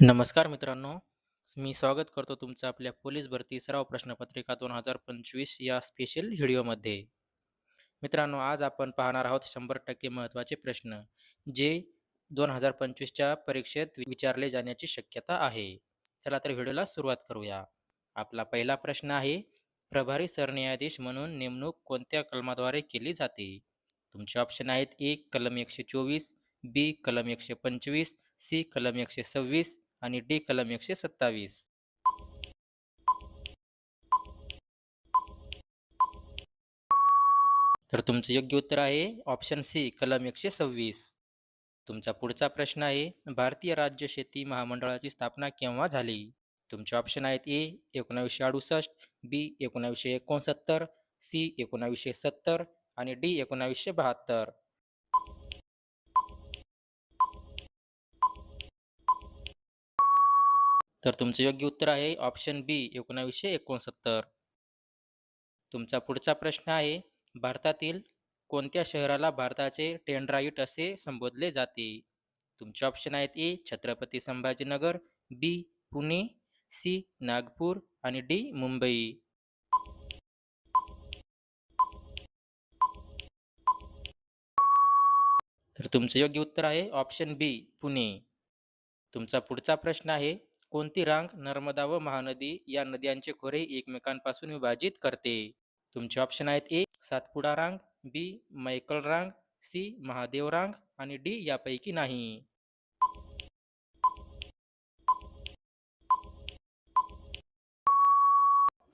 नमस्कार मित्रांनो, मी स्वागत करतो तुमचं आपल्या पोलीस भरती सराव प्रश्नपत्रिका 2025 या स्पेशल व्हिडिओमध्ये. मित्रांनो, आज आपण पाहणार आहोत 100% महत्त्वाचे प्रश्न, जे दोन हजार पंचवीसच्या परीक्षेत विचारले जाण्याची शक्यता आहे. चला तर व्हिडिओला सुरुवात करूया. आपला पहिला प्रश्न आहे, प्रभारी सरन्यायाधीश म्हणून नेमणूक कोणत्या कलमाद्वारे केली जाते? तुमचे ऑप्शन आहेत ए. कलम 124, बी. कलम 125, सी. कलम 126 आणि डी कलम एकशे सत्तावीस. तर तुमचं योग्य उत्तर आहे ऑप्शन सी कलम एकशे सव्वीस. तुमचा पुढचा प्रश्न आहे भारतीय राज्य शेती महामंडळाची स्थापना केव्हा झाली? तुमचे ऑप्शन आहेत ए एकोणावीसशे अडुसष्ट बी एकोणावीसशे एकोणसत्तर सी एकोणावीसशे सत्तर आणि डी एकोणावीसशे बहात्तर. तर तुमचं योग्य उत्तर आहे ऑप्शन बी. 1969. तुमचा पुढचा प्रश्न आहे, भारतातील कोणत्या शहराला भारताचे टेंड्राईट असे संबोधले जाते? तुमचे ऑप्शन आहेत A. Chhatrapati Sambhajinagar, B. Pune, C. Nagpur आणि डी. मुंबई. तर तुमचं योग्य उत्तर आहे ऑप्शन बी. पुणे. तुमचा पुढचा प्रश्न आहे, कोणती रांग नर्मदा व महानदी या नद्यांचे खोरे एकमेकांपासून विभाजित करते? तुमचे ऑप्शन आहेत ए. सातपुडा रांग, बी. मैकल रांग, सी. महादेव रांग आणि डी. यापैकी नाही.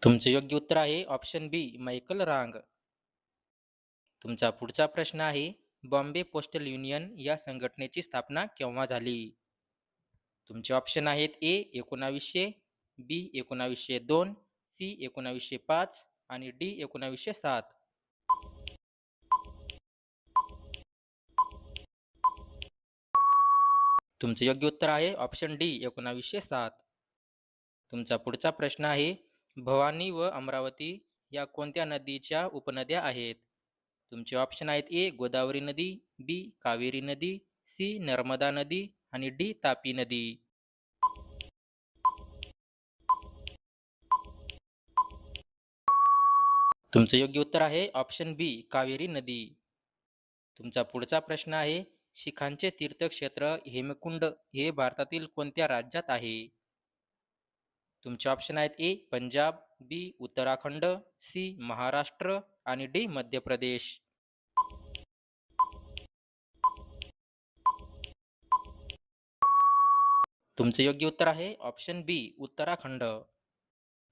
तुमचे योग्य उत्तर आहे ऑप्शन बी. मैकल रांग. तुमचा पुढचा प्रश्न आहे, बॉम्बे पोस्टल युनियन या संघटनेची स्थापना केव्हा झाली? तुमचे ऑप्शन आहेत ए. 1900, बी. 1902, सी. 1905 आणि डी. एकोणावीसशे सात तुमचं योग्य उत्तर आहे ऑप्शन डी. 1907. तुमचा पुढचा प्रश्न आहे, भवानी व अमरावती या कोणत्या नदीच्या उपनद्या आहेत? तुमचे ऑप्शन आहेत ए. गोदावरी नदी, बी. कावेरी नदी, सी. नर्मदा नदी आणि डी. तापी नदी. तुमचं योग्य उत्तर आहे ऑप्शन बी. कावेरी नदी. तुमचा पुढचा प्रश्न आहे, शिखांचे तीर्थक्षेत्र हेमकुंड हे भारतातील कोणत्या राज्यात आहे? तुमचे ऑप्शन आहेत A. Punjab, B. Uttarakhand, C. Maharashtra आणि डी. मध्य प्रदेश. तुमचं योग्य उत्तर आहे ऑप्शन बी. उत्तराखंड.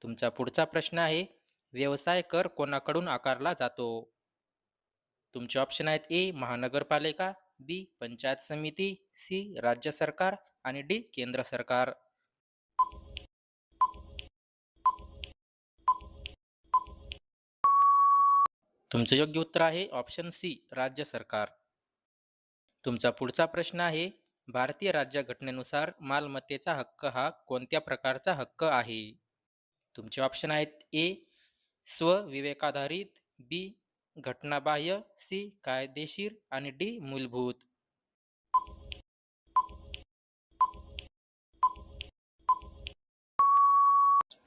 तुमचा पुढचा प्रश्न आहे, व्यवसाय कर कोणाकडून आकारला जातो? तुमचे ऑप्शन आहेत ए. महानगरपालिका, बी. पंचायत समिती, सी. राज्य सरकार आणि डी. केंद्र सरकार. तुमचं योग्य उत्तर आहे ऑप्शन सी. राज्य सरकार. तुमचा पुढचा प्रश्न आहे, भारतीय राज्यघटनेनुसार मालमत्तेचा हक्क हा कोणत्या प्रकारचा हक्क आहे? तुमचे ऑप्शन आहेत ए. स्वविवेकाधारित बी. घटनाबाह्य, सी. कायदेशीर आणि डी. मूलभूत.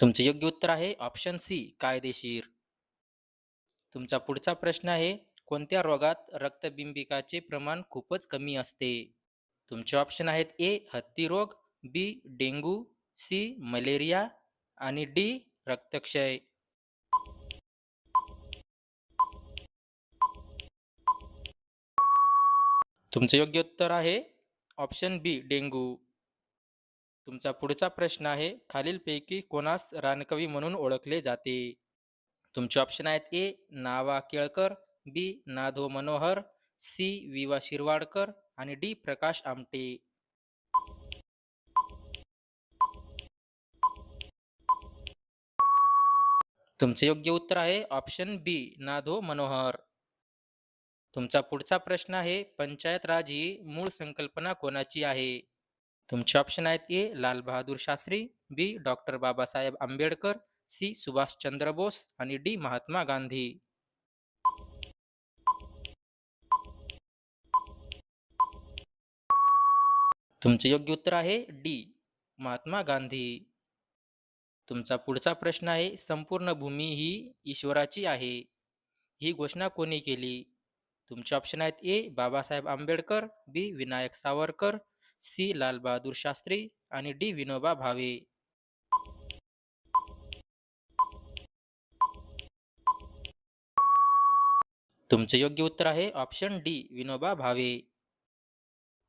तुमचे योग्य उत्तर आहे ऑप्शन सी. कायदेशीर. तुमचा पुढचा प्रश्न आहे, कोणत्या रोगात रक्तबिंबिकाचे प्रमाण खूपच कमी असते? तुमचे ऑप्शन आहेत ए. हत्ती रोग, बी. Dengue C. मलेरिया आणि डी. रक्तक्षय. तुमचं योग्य उत्तर आहे ऑप्शन बी. डेंगू तुमचा पुढचा प्रश्न आहे, खालीलपैकी कोणास रानकवी म्हणून ओळखले जाते? तुमचे ऑप्शन आहेत ए. नावा केळकर, बी. ना. मनोहर, सी. वि. वा. शिरवाडकर आणि डी. प्रकाश आमटे. तुमचे योग्य उत्तर आहे ऑप्शन बी. ना. मनोहर. तुमचा पुढचा प्रश्न आहे, पंचायत राज ही मूळ संकल्पना कोणाची आहे? तुमचे ऑप्शन आहेत A. Lalbahadur Shastri, B. Doctor Babasaheb Ambedkar, C. Subhashchandra Bose आणि डी. महात्मा गांधी. तुमचे योग्य उत्तर आहे डी. महात्मा गांधी. तुमचा पुढचा प्रश्न आहे संपूर्ण भूमी ही ईश्वराची आहे. ही घोषणा कोणी केली? तुमचे ऑप्शन आहेत A. Babasaheb Ambedkar B. Vinayak Savarkar C. Lalbahadur Shastri आणि डी. विनोबा भावे. तुमचे योग्य उत्तर आहे ऑप्शन डी. विनोबा भावे.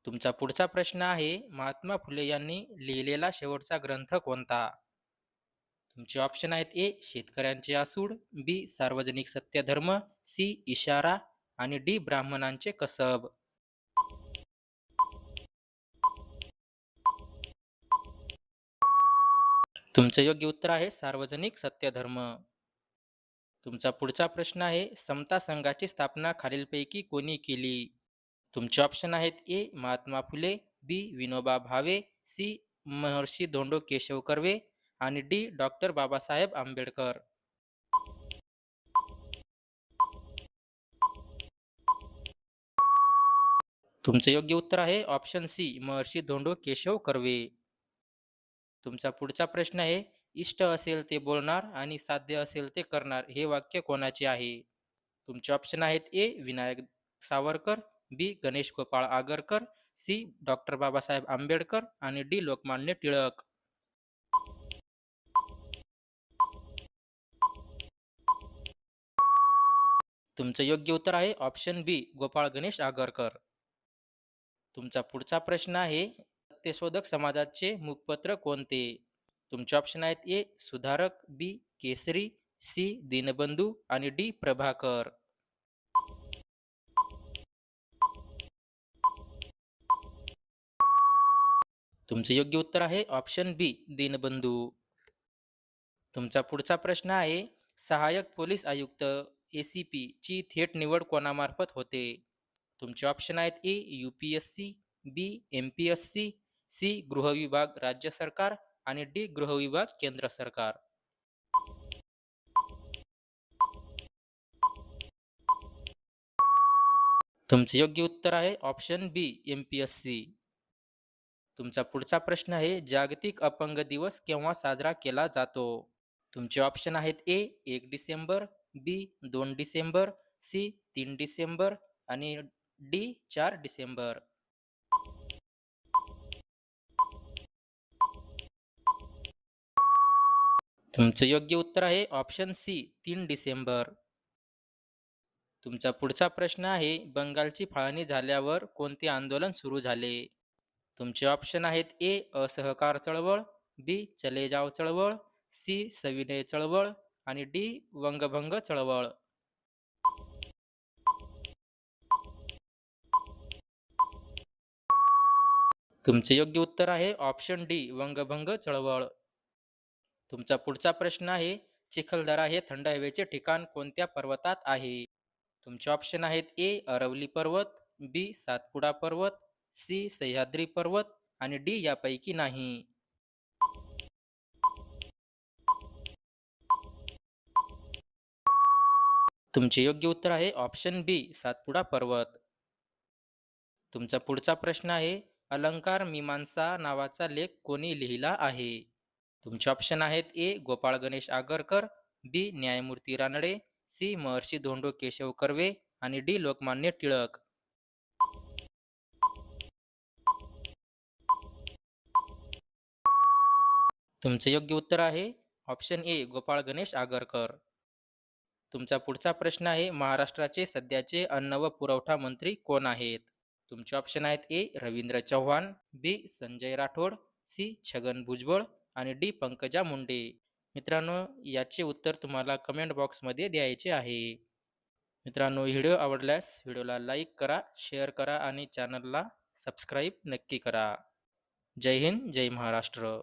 तुमचा पुढचा प्रश्न आहे महात्मा फुले यांनी लिहिलेला शेवटचा ग्रंथ कोणता? तुमचे ऑप्शन आहेत ए शेतकऱ्यांचे आसूड बी सार्वजनिक सत्यधर्म सी इशारा आणि डी ब्राह्मणांचे कसब. तुमचं योग्य उत्तर आहे सार्वजनिक सत्यधर्म. तुमचा पुढचा प्रश्न आहे समता संघाची स्थापना खालीलपैकी कोणी केली? तुमचे ऑप्शन आहेत A Mahatma Phule B Vinoba Bhave C Maharshi Dhondo Keshav Karve आणि डी डॉक्टर बाबासाहेब आंबेडकर. तुमचे योग्य उत्तर आहे ऑप्शन सी महर्षी धोंडो केशव कर्वे तुमचा पुढचा प्रश्न आहे इष्ट असेल ते बोलणार आणि साध्य असेल ते करणार हे वाक्य कोणाचे आहे? तुमचे ऑप्शन आहेत A Vinayak Savarkar B. Ganesh Gopal Agarkar C. Doctor Babasaheb Ambedkar आणि डी. लोकमान्य टिळक. तुमचं योग्य उत्तर आहे ऑप्शन बी गोपाळ गणेश आगरकर. तुमचा पुढचा प्रश्न आहे सत्यशोधक समाजाचे मुखपत्र कोणते? तुमचे ऑप्शन आहेत ए सुधारक बी केसरी सी दीनबंधू आणि डी प्रभाकर. तुमचे योग्य उत्तर आहे. Option B Dinbandhu. तुमचा पुढचा प्रश्न आहे सहाय्यक पोलीस आयुक्त ए सी ची थेट निवड कोणामार्फत होते? तुमचे ऑप्शन आहेत A U P S C B M P S C C गृहविभाग राज्य सरकार आणि डी गृहविभाग केंद्र सरकार. तुमचे योग्य उत्तर आहे option B M P S C तुमचा पुढचा प्रश्न आहे जागतिक अपंग दिवस केव्हा साजरा केला जातो? तुमचे ऑप्शन आहेत ए एक डिसेंबर बी दोन डिसेंबर सी तीन डिसेंबर आणि डी चार डिसेंबर. तुमचं योग्य उत्तर आहे ऑप्शन सी तीन डिसेंबर. तुमचा पुढचा प्रश्न आहे बंगालची फाळणी झाल्यावर कोणते आंदोलन सुरू झाले? तुमचे ऑप्शन आहेत ए असहकार चळवळ बी चले जाव चळवळ सी सविनय चळवळ आणि डी वंगभंग चळवळ. तुमचे योग्य उत्तर आहे ऑप्शन डी वंगभंग चळवळ. तुमचा पुढचा प्रश्न आहे चिखलदरा हे थंड हवेचे ठिकाण कोणत्या पर्वतात आहे? तुमचे ऑप्शन आहेत ए अरवली पर्वत बी सातपुडा पर्वत सी सह्याद्री पर्वत आणि डी यापैकी नाही. तुमचे योग्य उत्तर आहे ऑप्शन बी सातपुडा पर्वत. तुमचा पुढचा प्रश्न आहे अलंकार मीमांसा नावाचा लेख कोणी लिहिला आहे? तुमचे ऑप्शन आहेत ए गोपाळ गणेश आगरकर बी न्यायमूर्ती रानडे सी महर्षी धोंडो केशव कर्वे आणि डी लोकमान्य टिळक. तुमचे योग्य उत्तर आहे. Option A Gopal Ganesh Agarkar. तुमचा पुढचा प्रश्न आहे महाराष्ट्राचे सध्याचे अन्न व पुरवठा मंत्री कोण आहेत? तुमचे ऑप्शन आहेत A Ravindra Chavan B Sanjay Rathod C Chhagan Bhujbal आणि डी पंकजा मुंडे. मित्रांनो याचे उत्तर तुम्हाला कमेंट बॉक्समध्ये द्यायचे आहे. मित्रांनो व्हिडिओ आवडल्यास व्हिडिओला लाईक करा शेअर करा आणि चॅनलला सबस्क्राईब नक्की करा. जय हिंद जय महाराष्ट्र.